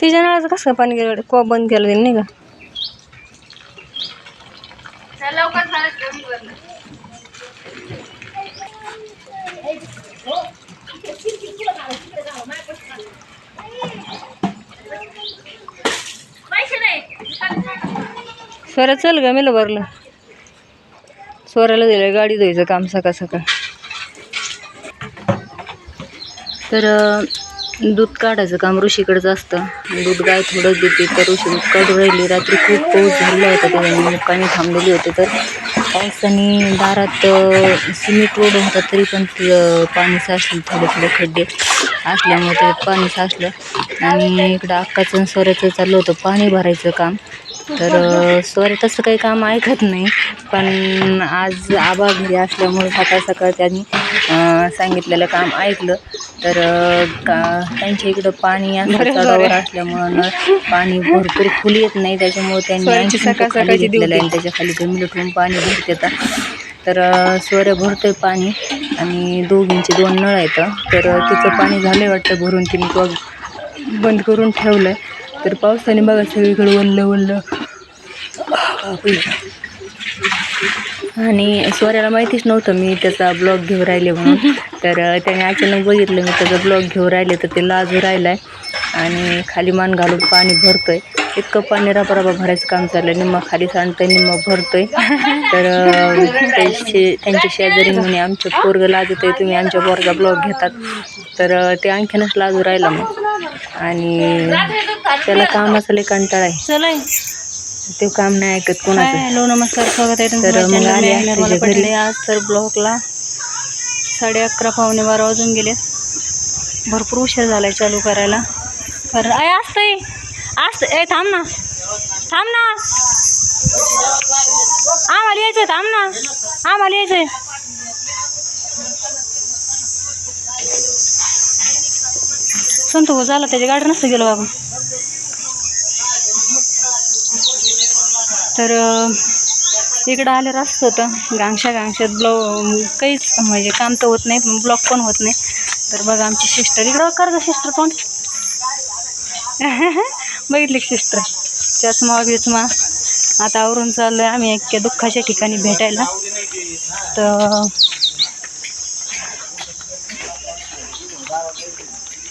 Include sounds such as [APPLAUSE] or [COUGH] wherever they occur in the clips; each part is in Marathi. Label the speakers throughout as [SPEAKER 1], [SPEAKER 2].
[SPEAKER 1] तिच्या नळाचं कसं काय पाणी गेलं को बंद केलं त्यांनी नाही का? स्वरा चल ग मेलं भरलं. स्वराला दिलं गाडी धुवायचं काम सकाळ सकाळ. तर अं, दूध काढायचं काम ऋषीकडचं असतं. दूध गाय थोडं देते तर ऋषी दूध काढून राहिली. रात्री खूप पाऊस झालेला होता त्याच्यामुळे मुक्कामी थांबलेली होते. तर पावसाने दारात सिमेंट रोड होता तरी पण पाणी साचलं थोडे थोडे खड्डे असल्यामुळे ते पाणी साचलं. आणि इकडं अक्काचं आणि सोऱ्याचं चाललं होतं पाणी भरायचं काम. तर अं, तसं काही काम ऐकत नाही. पण आज आबा घरी असल्यामुळे सकाळ सकाळ त्यांनी सांगितलेलं काम ऐकलं तर का त्यांच्या इकडं पाणी असल्यामुळं न पाणी भरपूर फुल येत नाही त्याच्यामुळे त्यांनी सकाळ खाली घेतलेलं आहे त्याच्याखाली मिलटून पाणी भरत येतात तर सोऱ्या भरतोय पाणी आणि दोघींचे दोन नळ आहेत. तर तिचं पाणी झालंय वाटतं भरून तिने तो बंद करून ठेवलंय. तर पावसाने बघा सगळीकडे वल्ल वल्ल. आणि स्वराला माहितीच नव्हतं मी त्याचा ब्लॉग घेऊन राहिले म्हणून. तर त्याने अचानक बघितलं मी त्याचा ब्लॉग घेऊन राहिले तर ते लाजू राहिलाय. आणि खाली मान घालून पाणी भरतोय. इतकं पाणी रबारबा भरायचं काम चाललं निम्मा खाली सांडतंय निम्मा भरतोय. तर त्याचे त्यांच्या शेजारी म्हणे आमचं पोरगं लाजत आहे तुम्ही आमच्या पोरगा ब्लॉग घेतात. तर ते आणखीनच लाजू राहिला मग. आणि त्याला कामाचा लय कंटाळा आहे. ते काम नाही ऐकत कोणाचं.
[SPEAKER 2] हॅलो नमस्कार स्वागत आहे
[SPEAKER 1] तर मग आले तुझ्या घरी.
[SPEAKER 2] पटले आज तर ब्लॉकला साडे अकरा पावणे बारा वाजून गेले भरपूर उशीर झालाय चालू करायला. तर आहे असतंय असत ए थांब ना. थांब ना. आम्हाला यायचंय थांब ना. आम्हाला यायचंय. संत हो झाला त्याच्या गाडी नसतं गेलो बाबा. तर इकडं आल्यावर असतं होतं गांगशा गांगशात ब्लॉ काहीच म्हणजे काम तर होत नाही ब्लॉक पण होत नाही. तर बघा आमची सिस्टर इकडं कर सिस्टर कोण [LAUGHS] बघितली सिस्टर चष्मा बिचमा आता आवरून चाललो आहे आम्ही एक दुःखाच्या ठिकाणी भेटायला. तर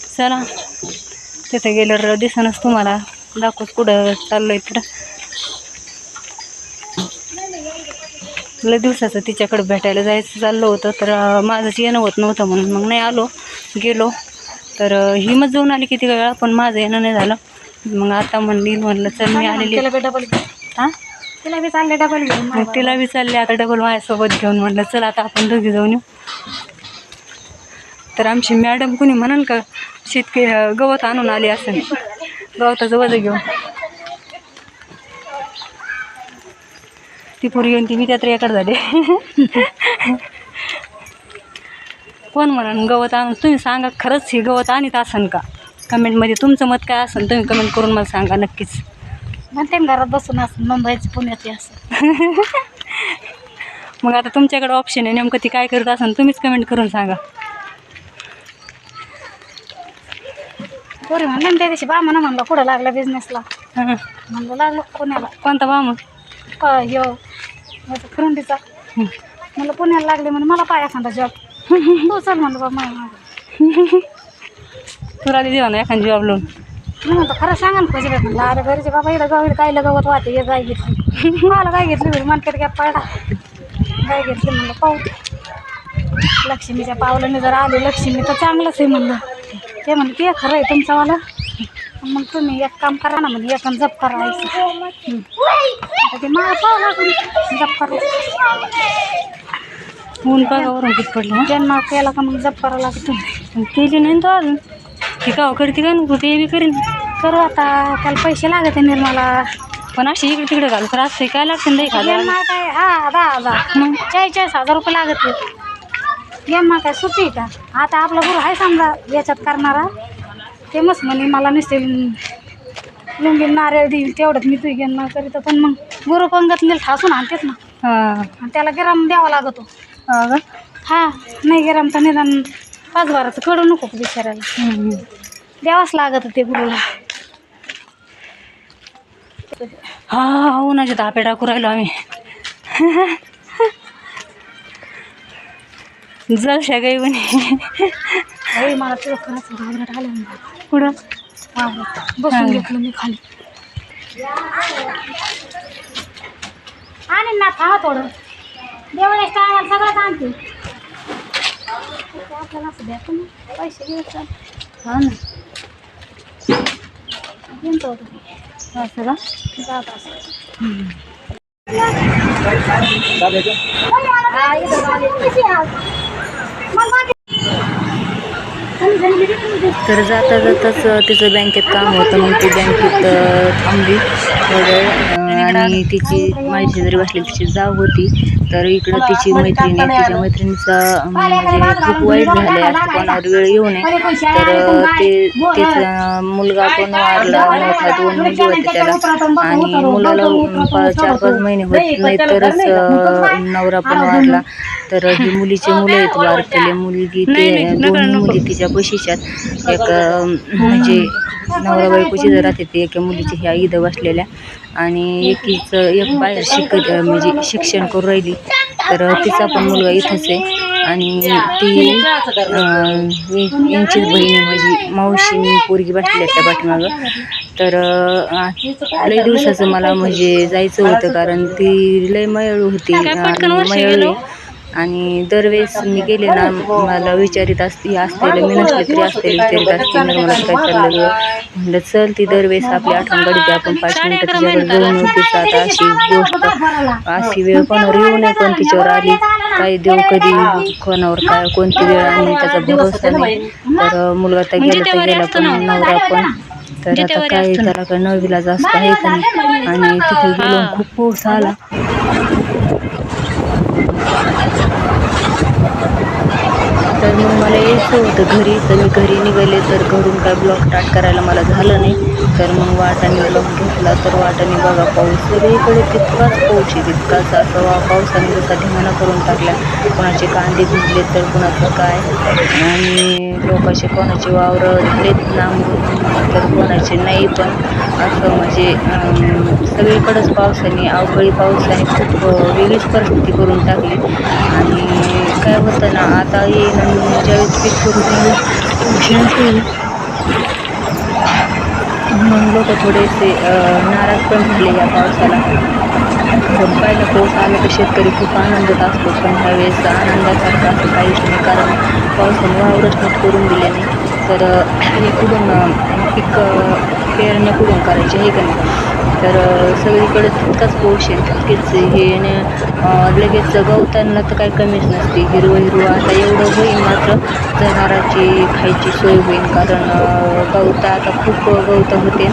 [SPEAKER 2] चला. तिथे गेल्यावर दिसनच तुम्हाला. दाखवत कुठं चाललो आहे तिथं. लय दिवसाचं तिच्याकडे भेटायला जायचं चाललं होतं तर माझंच येणं होत नव्हतं म्हणून मग नाही आलो गेलो. तर ही मग जाऊन आली किती वेळा पण माझं येणं नाही झालं. मग आता म्हणली म्हणलं चल मी आलेली.
[SPEAKER 3] डबल
[SPEAKER 2] हां
[SPEAKER 3] तिला बी चालले डबल घेऊन
[SPEAKER 2] मग तिला बी चालले आता डबल माझ्यासोबत घेऊन म्हटलं चल आता आपण दोघी जाऊन येऊ. तर आमची मॅडम कुणी म्हणाल का शेतकरी गवत आणून आली असेल. गवताचं वजन घेऊन. ती पोरगी आणि ती मी त्यात रेकॉर्ड झाले. कोण म्हणून गवत आणून तुम्ही सांगा खरंच हे गवत आणत असन का? कमेंटमध्ये तुमचं मत काय असेल तुम्ही कमेंट करून मला सांगा नक्कीच.
[SPEAKER 3] म्हणते घरात बसून असं मुंबईचं पुण्यात असं.
[SPEAKER 2] मग आता तुमच्याकडे ऑप्शन आहे नेमकं ती काय करत असेल तुम्हीच कमेंट करून सांगा.
[SPEAKER 3] पोरी म्हणलं त्या दिवशी बा म्हणा म्हणलं कुठं लागला बिझनेसला
[SPEAKER 2] हं.
[SPEAKER 3] म्हणलं लागलं पुण्याला
[SPEAKER 2] कोणता बा मग
[SPEAKER 3] का ह्यो माझा फ्रेंडीचा म्हणलं पुण्याला लागले म्हणून मला पाय एखादा जॉब तू चल म्हणलं बा माझ्या.
[SPEAKER 2] तुला देवा ना एखादी जॉब लोन
[SPEAKER 3] मी म्हणतो खरं सांगा ना पैसे म्हणलं अरे घरीचे बाबा इकडं गावी काय गवत वाहते ये गाय घेतली. मला काय घेतली बरं मार्केट गॅप पडला गाय घेतली म्हणलं पाहू लक्ष्मीच्या पावलाने जर आले लक्ष्मी तर चांगलंच आहे म्हणलं. ते म्हणलं ते खरं आहे तुमचंवालं मग तुम्ही एक काम करा ना म्हणजे एक जप करायचं ते लागून जप करायचं
[SPEAKER 2] ऊन बघावरून किती पडलं?
[SPEAKER 3] जन्म केला का मग जप करावं लागतं
[SPEAKER 2] केली नाही तो अजून. ती का करते काय नको ते बी करीन.
[SPEAKER 3] करू आता त्याला पैसे लागत आहे निर्मला
[SPEAKER 2] पण अशी इकडे तिकडे घाल तर असते काय लागतं नाही एखादं
[SPEAKER 3] जन्मा काय हा दहा हजार मग? चाळीस चाळीस हजार रुपये लागत जन्मा काय सुट्टी आहे का? आता आपला गुरु आहे समजा याच्यात करणारा. ते मस्त म्हणे मला नुसते लुंगी नारळ देईल तेवढंच मी तुझी जन्मा करीत पण मग गुरु पंगत नेल ठासून आणतेच ना.
[SPEAKER 2] हां.
[SPEAKER 3] आणि त्याला गिराम द्यावा लागतो.
[SPEAKER 2] हा का?
[SPEAKER 3] हा. नाही गिराम तर निदान पाच बाराचं कडू नको का बिचारायला
[SPEAKER 2] हम्म, हम्म.
[SPEAKER 3] द्यावाच लागत ते गुरुला. असतं
[SPEAKER 2] हा उन्हाचे तापे टाकू राहिलो आम्ही. जलशा गाई म्हणे
[SPEAKER 3] मला तुझं खरंच घाबरट आलं
[SPEAKER 2] पुढं.
[SPEAKER 3] बसून घेतलं मी खाली. आणि ना थांबा थोडं. देवळेस टायमाला सगळंच आणते आपल्याला असं द्या तुम्ही. पैसे घ्यायचं
[SPEAKER 2] हा ना.
[SPEAKER 3] जात असं हा, इथं आले. कशी आहात? मला बाकी- तुम्ही घरी गेली का नाही?
[SPEAKER 1] तर जाता जाताच तिचं बँकेत काम होतं मग ती बँकेत थांबली. थोडं आणि तिची माझी शेजारी बसलेली तिची जाव होती तर इकडं तिची मैत्रिणी तिच्या मैत्रिणीचा म्हणजे खूप वाईट झालं आहे असं कोणावर वेळ येऊ नये. तर ते तिचा मुलगा पण वारला मोठा दोन मुली होते त्याला. आणि मुलाला चार पाच महिने होत नाही तरच नवरा पण वारला तर ही मुलीचे मुलं आहेत वारलेले मुलगी ते दोन मुली तिच्या बशीच्यात एक म्हणजे नवरा बायकोची जर राहते ते एका मुलीची ह्या इथं बसलेल्या. आणि एकीच एक बाहेर शिक म्हणजे शिक्षण करून राहिली. तर तिचा पण मुलगा इथंच आहे. आणि ती यांचीच बहीण म्हणजे मावशी पोरगी बसली त्या पाठीमागं. तर लय दिवसाचं मला म्हणजे जायचं होतं कारण ती लय मयाळू होती. आणि मयाळू. आणि दरवेळेस मी गेले ना मला विचारित असते असतेले मी नसले तरी असतेले विचारित असते निर्मला काय चाललं गं? म्हणलं चल ती दरवेळेस आपली आठवण काढते आपण पाच मिनिटं तिच्याकडे जाऊन होतीच आता अशी गोष्ट अशी वेळ कोणावर येऊ नये पण तिच्यावर आली काय देऊ कधी कोणावर काय कोणती वेळ आणि त्याचा भरोसा नाही. तर मुलगा तर गेला तर गेला पण नवरा पण. तर आता काय त्याला काय नवीला जास्त आहे का नाही? आणि तिथे गेलो खूप पाऊस आला. तर मग मला यायचं होतं घरी तर मी घरी निघाले तर घरून काय ब्लॉक स्टार्ट करायला मला झालं नाही. तर मग वाटाने ब्लॉक घेतला तर वाटाने बघा पाऊस सगळीकडे तितकाच पाऊस आहे तितकाच असं वा पावसाने जसा धिंगाणा करून टाकला. कोणाचे कांदे भिजले तर कुणाचं काय? आणि लोकांचे कोणाचे वावरं झालेत नांगरून तर कोणाचे नाही पण असं म्हणजे सगळीकडंच पावसाने अवकाळी पावसाने खूप वेगळीच परिस्थिती करून टाकली. आणि काय होतं ना आता ये ज्यावेळेस पीक करून होईल मग लोक थोडेसे नाराज पण झाले या पावसाला पण पाऊस आला तर शेतकरी खूप आनंदात असतो पण ह्यावेळेस आनंदासारखा असं काहीच नाही कारण पावसाने वावरच नीट करून दिले नाही तर हे कुठून पिक पीक पेरण्या कुठून करायचे हे का नाही? तर सगळीकडे तितकाच पाऊस आहे तितकेच हे न, लगेच गवतांना तर काही कमीच नसते. हिरवं हिरवं आता एवढं होईल मात्र जनावरांची खायची सोय होईल. कारण गवता आता खूप गवतं होते.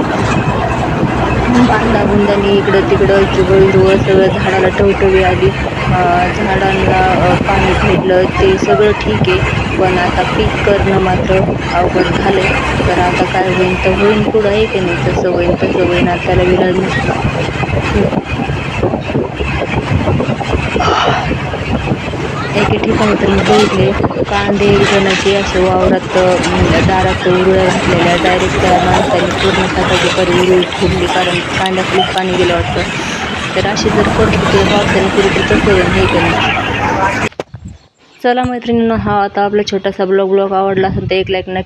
[SPEAKER 1] बांधा बुंदानी इकडं तिकडं हिरवं हिरवं सगळं झाडाला टवटवी आली. झाडांना पाणी भेटलं ते सगळं ठीक आहे. पण आता पीक करणं मात्र अवघड झालं आहे तर आता काय होईल तर होईल पुढं आहे की नाही? तसं होईल तसं होईन. आता त्याला विलाज नसतो एके ठिकाणी तर मी बघितले कांदे जणाचे असे वावरात दारात उरुळ्या घातलेल्या डायरेक्ट त्या माणसाने पूर्ण खाताची परी उरुळी फुडली कारण कांद्याखाली पाणी गेलं वाटतं. तर अशी जर परिस्थिती पावसाने केली तर कसं होईल हे की नाही? चला मैत्रिणींना हा आता आपला छोटासा ब्लॉग ब्लॉग आवडला असेल तर एक लाईक नक्की